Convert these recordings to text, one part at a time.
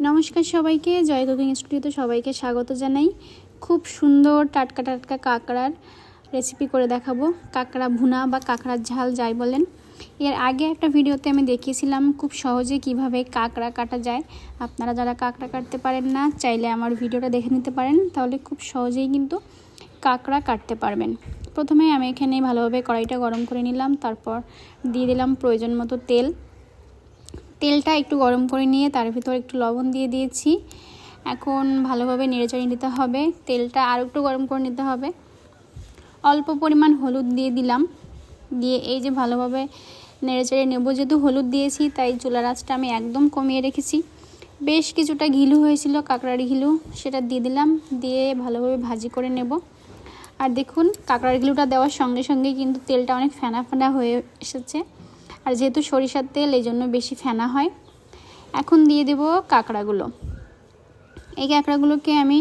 নমস্কার সবাইকে, জয় কুকিং স্টুডিওতে সবাইকে স্বাগত জানাই। খুব সুন্দর টাটকা টাটকা কাঁকড়ার রেসিপি করে দেখাবো। কাঁকড়া ভুনা বা কাঁকড়ার ঝাল যাই বলেন। এর আগে একটা ভিডিওতে আমি দেখিয়েছিলাম খুব সহজে কীভাবে কাঁকড়া কাটা যায়। আপনারা যারা কাঁকড়া কাটতে পারেন না, চাইলে আমার ভিডিওটা দেখে নিতে পারেন। তাহলে খুব সহজেই কিন্তু কাঁকড়া কাটতে পারবেন। প্রথমে আমি এখানে ভালোভাবে কড়াইটা গরম করে নিলাম। তারপর দিয়ে দিলাম প্রয়োজন মতো তেল। তেলটা একটু গরম করে নিয়ে তার ভিতর একটু লবণ দিয়ে দিয়েছি। এখন ভালোভাবে নেড়েচড়ে নিতে হবে। তেলটা আরও একটু গরম করে নিতে হবে। অল্প পরিমাণ হলুদ দিয়ে দিলাম। দিয়ে এই যে ভালোভাবে নেড়েচেড়ে নেব। যেহেতু হলুদ দিয়েছি, তাই চুলার আঁচটা আমি একদম কমিয়ে রেখেছি। বেশ কিছুটা ঘিলু হয়েছিল, কাঁকড়ার ঘিলু, সেটা দিয়ে দিলাম। দিয়ে ভালোভাবে ভাজি করে নেব। আর দেখুন, কাঁকড়ার ঘিলুটা দেওয়ার সঙ্গে সঙ্গে কিন্তু তেলটা অনেক ফেনা ফেনা হয়ে এসেছে। আর যেহেতু সরিষার তেল এই জন্য বেশি ফেনা হয়। এখন দিয়ে দেব কাঁকড়াগুলো। এই কাঁকড়াগুলোকে আমি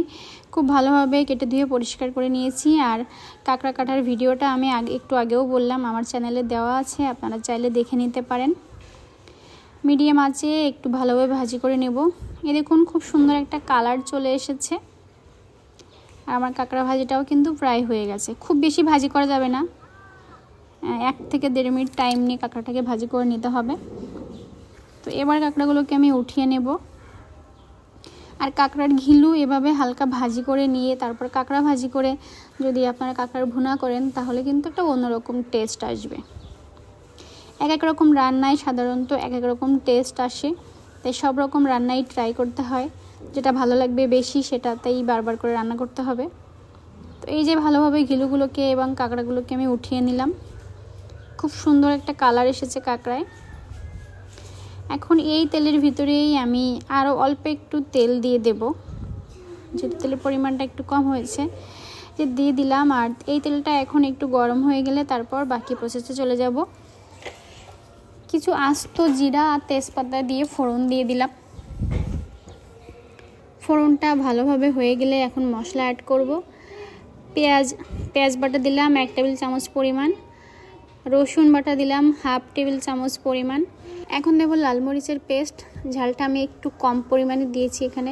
খুব ভালোভাবে কেটে ধুয়ে পরিষ্কার করে নিয়েছি। আর কাঁকড়া কাটার ভিডিওটা আমি আগে, একটু আগেও বললাম, আমার চ্যানেলে দেওয়া আছে, আপনারা চাইলে দেখে নিতে পারেন। মিডিয়াম আঁচে একটু ভালোভাবে ভাজি করে নেব। এ দেখুন, খুব সুন্দর একটা কালার চলে এসেছে। আর আমার কাঁকড়া ভাজিটাও কিন্তু প্রায় হয়ে গেছে। খুব বেশি ভাজি করা যাবে না। এক থেকে দেড় মিনিট টাইম নিয়ে কাঁকড়াটাকে ভাজি করে নিতে হবে। তো এবার কাঁকড়াগুলোকে আমি উঠিয়ে নেব। আর কাঁকড়ার ঘিলু এভাবে হালকা ভাজি করে নিয়ে তারপর কাঁকড়া ভাজি করে যদি আপনারা কাঁকড়ার ভুনা করেন, তাহলে কিন্তু একটা অন্যরকম টেস্ট আসবে। এক এক রকম রান্নায় সাধারণত এক এক রকম টেস্ট আসে। তাই সব রকম রান্নাই ট্রাই করতে হয়। যেটা ভালো লাগবে বেশি, সেটাতেই বারবার করে রান্না করতে হবে। তো এই যে ভালোভাবে ঘিলুগুলোকে এবং কাঁকড়াগুলোকে আমি উঠিয়ে নিলাম। খুব সুন্দর একটা কালার এসেছে কাঁকড়ায়। এখন এই তেলের ভিতরেই আমি আরও অল্প একটু তেল দিয়ে দেব। যেহেতু তেলের পরিমাণটা একটু কম হয়েছে, যে দিয়ে দিলাম আর এই তেলটা এখন একটু গরম হয়ে গেলে তারপর বাকি প্রসেসে চলে যাব। কিছু আস্ত জিরা আর তেজপাতা দিয়ে ফোড়ন দিয়ে দিলাম। ফোড়নটা ভালোভাবে হয়ে গেলে এখন মশলা অ্যাড করব। পেঁয়াজ পেঁয়াজ বাটা দিলাম এক টেবিল চামচ পরিমাণ। রসুন বাটা দিলাম, হাফ টেবিল চামচ পরিমাণ। এখন দেবো লাল মরিচের পেস্ট। ঝালটা আমি একটু কম পরিমাণে দিয়েছি এখানে।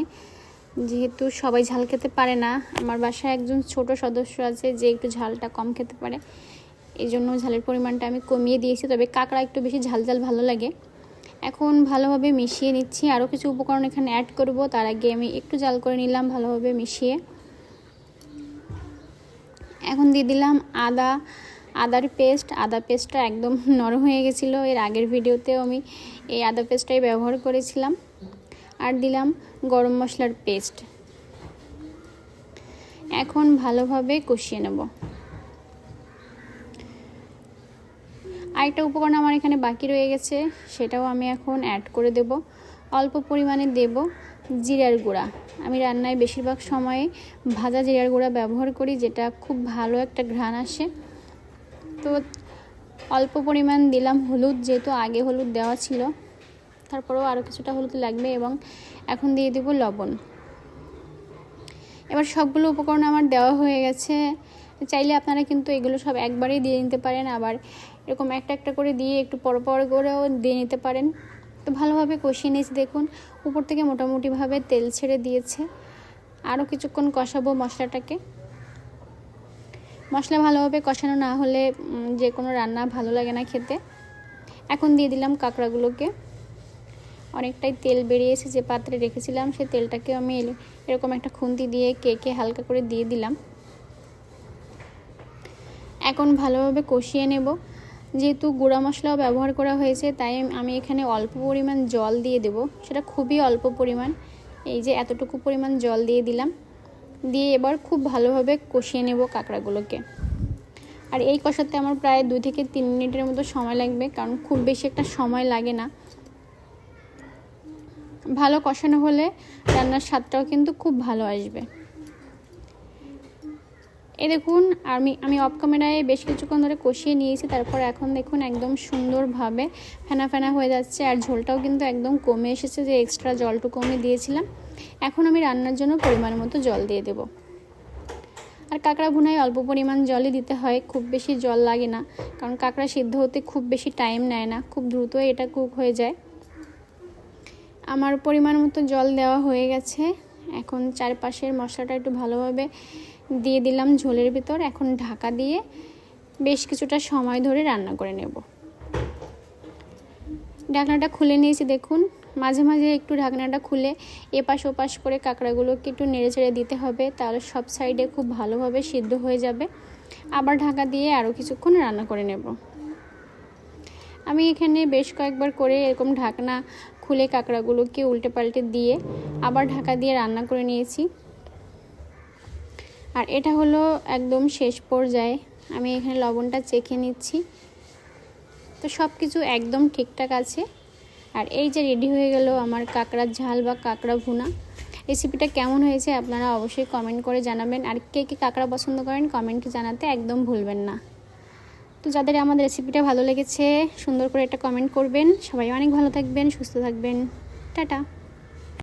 যেহেতু সবাই ঝাল খেতে পারে না, আমার বাসায় একজন ছোট সদস্য আছে যে একটু ঝালটা কম খেতে পারে। এই জন্য ঝালের পরিমাণটা আমি কমিয়ে দিয়েছি, তবে কাঁকড়া একটু বেশি ঝাল ঝাল ভালো লাগে। এখন ভালোভাবে মিশিয়ে নিচ্ছি। আরও কিছু উপকরণ এখানে অ্যাড করব, তার আগে আমি একটু জাল করে নিলাম ভালোভাবে মিশিয়ে। এখন দিয়ে দিলাম আদা আদার পেস্ট, আদা পেস্টটা একদম নরম হয়ে গেছিল। এর আগের ভিডিওতেও আমি এই আদা পেস্টটাই ব্যবহার করেছিলাম। আর দিলাম গরম মশলার পেস্ট। এখন ভালোভাবে কষিয়ে নেব। আরেকটা উপকরণ আমার এখানে বাকি রয়ে গেছে, সেটাও আমি এখন অ্যাড করে দেব। অল্প পরিমাণে দেব জিরার গুঁড়া। আমি রান্নায় বেশিরভাগ সময়ে ভাজা জিরার গুঁড়া ব্যবহার করি, যেটা খুব ভালো একটা ঘ্রাণ আসে। তো অল্প পরিমাণ দিলাম হলুদ, যেহেতু আগে হলুদ দেওয়া ছিল। তারপরেও আরও কিছুটা হলুদ লাগবে এবং এখন দিয়ে দেব লবণ। এবার সবগুলো উপকরণ আমার দেওয়া হয়ে গেছে। চাইলে আপনারা কিন্তু এগুলো সব একবারেই দিয়ে নিতে পারেন, আবার এরকম একটা একটা করে দিয়ে একটু পর পর করেও দিয়ে নিতে পারেন। তো ভালোভাবে কষিয়ে নিয়েছি, দেখুন, উপর থেকে মোটামুটিভাবে তেল ছেড়ে দিয়েছে। আরও কিছুক্ষণ কষাবো মশলাটাকে। মশলা ভালোভাবে কষানো না হলে যে কোনো রান্না ভালো লাগে না খেতে। এখন দিয়ে দিলাম কাঁকড়াগুলোকে। অনেকটাই তেল বেরিয়েছে যে পাত্রে রেখেছিলাম। সে তেলটাকে আমি এরকম একটা খুন্তি দিয়ে কেকে হালকা করে দিয়ে দিলাম। এখন ভালোভাবে কষিয়ে নেব। যেহেতু গুঁড়া মশলাও ব্যবহার করা হয়েছে, তাই আমি এখানে অল্প পরিমাণ জল দিয়ে দেব। সেটা খুবই অল্প পরিমাণ। এই যে এতটুকু পরিমাণ জল দিয়ে দিলাম। দিয়ে এবার খুব ভালোভাবে কষিয়ে নেব কাঁকড়াগুলোকে। আর এই কষাতে আমার প্রায় দুই থেকে তিন মিনিটের মতো সময় লাগবে, কারণ খুব বেশি একটা সময় লাগে না। ভালো কষানো হলে রান্নার স্বাদটাও কিন্তু খুব ভালো আসবে। এ দেখুন, আমি আমি অফ ক্যামেরায় বেশ কিছুক্ষণ ধরে কষিয়ে নিয়েছি, তারপর এখন দেখুন একদম সুন্দরভাবে ফেনা ফেনা হয়ে যাচ্ছে, আর ঝোলটাও কিন্তু একদম কমে এসেছে, যে এক্সট্রা জলটুকু আমি দিয়েছিলাম। এখন আমি রান্নার জন্য পরিমাণ মতো জল দিয়ে দেব। আর কাঁকড়া ভুনায় অল্প পরিমাণ জলই দিতে হয়, খুব বেশি জল লাগে না, কারণ কাঁকড়া সিদ্ধ হতে খুব বেশি টাইম নেয় না, খুব দ্রুত এটা কুক হয়ে যায়। আমার পরিমাণ মতো জল দেওয়া হয়ে গেছে, এখন চারপাশের মশলাটা একটু ভালোভাবে দিয়ে দিলাম ঝোলের ভিতর। এখন ঢাকা দিয়ে বেশ কিছুটা সময় ধরে রান্না করে নেব। ঢাকনাটা খুলে নিয়েছি, দেখুন। মাঝে মাঝে একটু ঢাকনাটা খুলে এপাশ ওপাশ করে কাঁকড়াগুলোকে একটু নেড়ে চেড়ে দিতে হবে, তাহলে সব সাইডে খুব ভালোভাবে সিদ্ধ হয়ে যাবে। আবার ঢাকা দিয়ে আরও কিছুক্ষণ রান্না করে নেব। আমি এখানে বেশ কয়েকবার করে এরকম ঢাকনা খুলে কাঁকড়াগুলোকে উল্টে পাল্টে দিয়ে আবার ঢাকা দিয়ে রান্না করে নিয়েছি। আর এটা হলো একদম শেষ পর্যায়ে। আমি এখানে লবণটা চেখে নিচ্ছি। তো সব কিছু একদম ঠিকঠাক আছে। আর এই যে রেডি হয়ে গেল আমার কাঁকড়ার ঝাল বা কাঁকড়া ভুনা। রেসিপিটা কেমন হয়েছে আপনারা অবশ্যই কমেন্ট করে জানাবেন। আর কে কে কাঁকড়া পছন্দ করেন কমেন্টে জানাতে একদম ভুলবেন না। তো যাদের আমাদের রেসিপিটা ভালো লেগেছে, সুন্দর করে একটা কমেন্ট করবেন। সবাই অনেক ভালো থাকবেন, সুস্থ থাকবেন। টাটা।